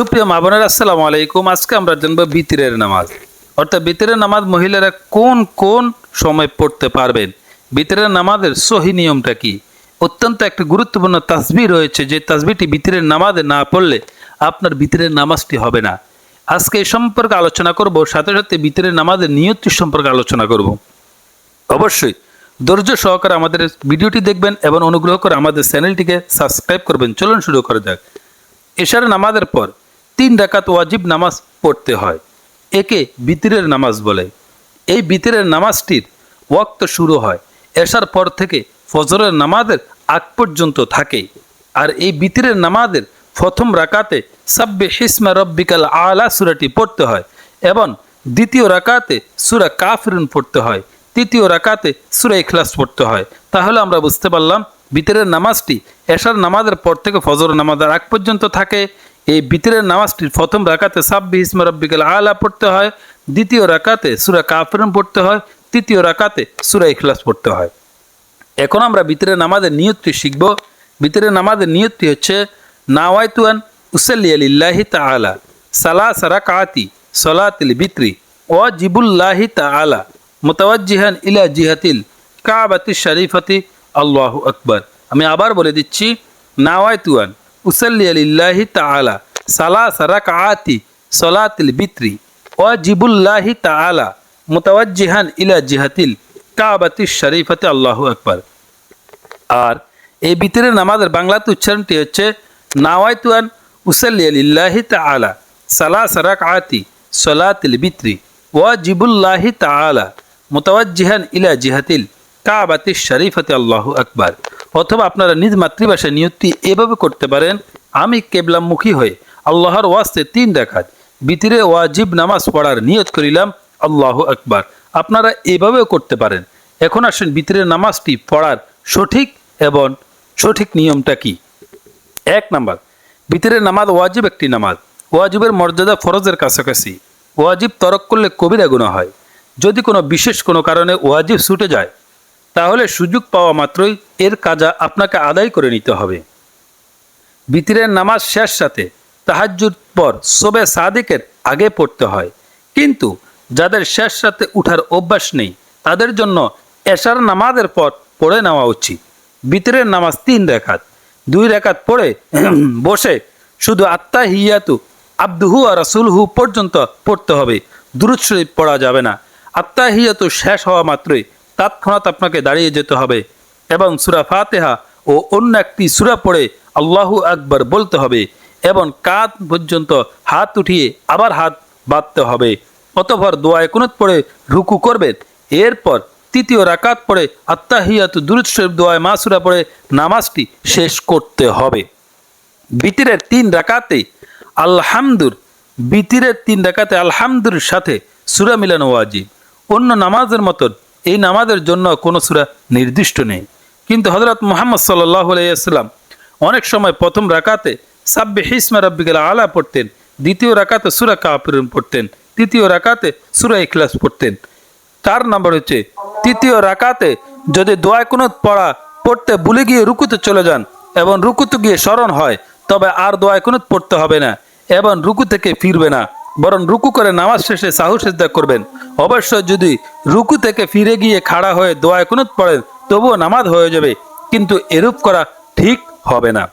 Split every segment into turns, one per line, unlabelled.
সুপ্রিয় মা বোনের, আসসালামু আলাইকুম। আজকে আমরা জানব বিতিরের নামাজ। অর্থাৎ বিতিরের নামাজ মহিলারা কোন কোন সময় পড়তে পারবেন? বিতিরের নামাজের সহি নিয়মটা কি? অত্যন্ত একটি গুরুত্বপূর্ণ তাসবি রয়েছে, যে তাসবিটি বিতিরের নামাজে না পড়লে আপনার বিতিরের নামাজটি হবে না। আজকে এই সম্পর্কে আলোচনা করব, সাথে সাথে বিতিরের নামাজের নিয়তটি সম্পর্কে আলোচনা করব। অবশ্যই ধৈর্য সহকারে আমাদের ভিডিওটি দেখবেন এবং অনুগ্রহ করে আমাদের চ্যানেলটিকে সাবস্ক্রাইব করবেন। চলুন শুরু করে যাক। এশার নামাজের পর তিন রাকাত ওয়াজিব নামাজ পড়তে হয়। একে বিতিরের নামাজ বলে। এই বিতিরের নামাজটির ওয়াক্ত শুরু হয় এশার পর থেকে ফজরের নামাজের আগ পর্যন্ত থাকে। আর এই বিতিরের নামাজের প্রথম রাকাতে সাব্বে হিসমা রব্বিকাল আলা সুরাটি পড়তে হয় এবং দ্বিতীয় রাকাতে সুরা কাফিরুন পড়তে হয়। তৃতীয় রাকাতে সুরা ইখলাস পড়তে হয়। তাহলে আমরা বুঝতে পারলাম বিতরের নামাজটি এশার নামাজের পর থেকে ফজর নামাজের আগ পর্যন্ত থাকে এই বিতরের নামাজটির প্রথম রাকাতে সাব্বি ইসমা রব্বিকাল আলা পড়তে হয়, দ্বিতীয় রাকাতে সুরা কাফিরুন পড়তে হয়, তৃতীয় রাকাতে সুরা ইখলাস পড়তে হয়। এখন আমরা বিতরের নামাজের নিয়তটি শিখব। ভিতরে নামাজের নিয়তটি হচ্ছে নাওয়াইতুয়ান উসাল্লি আলিল্লাহি তাআলা সালা সারা কাতি সলাতিল বিত্রি ও জিবুল্লাহি তাআলা, মুতাওয়াজ্জিহান ইলা জিহাতিল কাবাতি শরীফতি, আল্লাহু আকবর। আমি আবার বলে দিচ্ছি নাওয়াইতুয়ান উসাল্লি আলিল্লাহি তাআলা সালা সারা কাতি সলাতিল বিত্রি ও জিবুল্লাহি তাআলা মুতাওয়াজ্জিহান ইলা জিহাতিল কাবাতি শরীফতে আল্লাহু আকবার আর এই বিতরের নামাজের বাংলাতে উচ্চারণটি হচ্ছে, নাওয়াইতুয়ান উসাল্লি আলিল্লাহি তাআলা সালা সারাক আতি সলাতিল বিত্রি ওয়া জিবুল্লাহি তাআলা মুতাওয়াজ্জিহান ইলা জিহাতিল কাবাতি শরীফতে আল্লাহ আকবার। অথবা আপনারা নিজ মাতৃভাষায় নিয়তটি এভাবে করতে পারেন, আমি কেবলামুখী হয়ে আল্লাহর ওয়াস্তে তিন রাখাত বিতিরে ওয়াজিব নামাজ পড়ার নিয়ত করিলাম, আল্লাহ আকবার। আপনারা এভাবেও করতে পারেন। এখন আসেন বিতিরের নামাজটি পড়ার সঠিক এবং সঠিক নিয়মটা কি? এক নাম্বার বিতিরের নামাজ ওয়াজিব একটি নামাজ। ওয়াজিবের মর্যাদা ফরজের কাছাকাছি। ওয়াজিব তরক করলে কবিরা গুণা হয়। যদি কোনো বিশেষ কোনো কারণে ওয়াজিব ছুটে যায় তাহলে সুযোগ পাওয়া মাত্রই এর কাজা আপনাকে আদায় করে নিতে হবে। বিতিরের নামাজ শেষ সাথে তাহাজ্জুদ পর সোবে সাদিকের আগে পড়তে হয়। কিন্তু যাদের শেষ রাতে উঠার অভ্যাস নেই, তাদের জন্য এশার নামাজের পর পড়ে নেওয়া উচিত। বিতরের নামাজ তিন রেখাত। দুই রেখাত পড়ে বসে শুধু আত্মা হিয়াতু আব্দুহু আর রাসুলহু পর্যন্ত পড়তে হবে। দুরুদ শরীফ পড়া যাবে না। আত্মা হিয়াতু শেষ হওয়া মাত্রই তৎক্ষণাৎ আপনাকে দাঁড়িয়ে যেতে হবে এবং সুরা ফাতেহা ও অন্য একটি সুরা পড়ে আল্লাহু আকবার বলতে হবে এবং কাঁধ পর্যন্ত হাত উঠিয়ে আবার হাত বাঁধতে হবে। অতভর দোয়ায় কুনুত পড়ে রুকু করবে। এরপর তৃতীয় রাকাত পড়ে আত্মাহিয়াত দুরুদ শরীফ দোয়ায় মাসুরা পড়ে নামাজটি শেষ করতে হবে। বিতিরের তিন রাকাতে আলহামদুর, বিতিরের তিন রাকাতে আলহামদুর সাথে সুরা মিলানো ওয়াজিব। অন্য নামাজের মতন এই নামাজের জন্য কোনো সুরা নির্দিষ্ট নেই। কিন্তু হজরত মোহাম্মদ সাল্লাহ আলাইসাল্লাম অনেক সময় প্রথম রাকাতে সাব্বে হিসমা রব্বিকাল আলা পড়তেন, দ্বিতীয় রাকাতে সুরা কাপিরুন পড়তেন, তৃতীয় রাকাতে সুরা ইখলাস পড়তেন। চার নম্বর হচ্ছে, তৃতীয় রাকাতে যদি দোয়া কোনো পড়া, পড়তে ভুলে গিয়ে রুকুতে চলে যান এবং রুকুতে গিয়ে স্মরণ হয়, তবে আর দোয়া কোনো পড়তে হবে না এবং রুকু থেকে ফিরবে না। বরং রুকু করে নামাজ শেষে সাহু সেজদা করবেন। অবশ্য যদি রুকু থেকে ফিরে গিয়ে খাড়া হয়ে দোয়া কোনো পড়েন, তবুও নামাজ হয়ে যাবে, কিন্তু এরূপ করা ঠিক হবে না।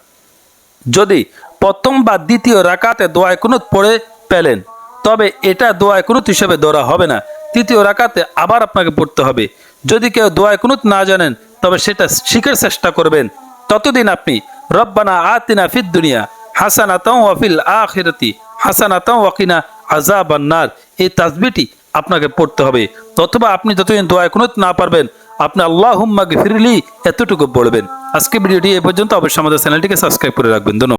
যদি প্রথম বা দ্বিতীয় রাকাতে দোয়ায় কুনুত পড়ে পেলেন তবে এটা দোয়ায় কুনুত হিসেবে ধরা হবে না। তৃতীয় রাকাতে আবার আপনাকে পড়তে হবে। যদি কেউ দোয়ায় কুনুত না জানেন, তবে সেটা শিখার চেষ্টা করবেন। ততদিন আপনি রব্বানা আতিনা ফিদ দুনিয়া হাসানা তাও ওয়াফিল আখিরাতি হাসানা তাও ওয়াকিনা আজাবান্নার এই তাজবিটি আপনাকে পড়তে হবে। অথবা আপনি যতদিন দোয়া কোনো না পারবেন, আপনি আল্লাহ হুম্মাকে ফিরলি এতটুকু বলবেন। আজকে ভিডিওটি এ পর্যন্ত। অবশ্যই আমাদের চ্যানেলটিকে সাবস্ক্রাইব করে রাখবেন। ধন্যবাদ।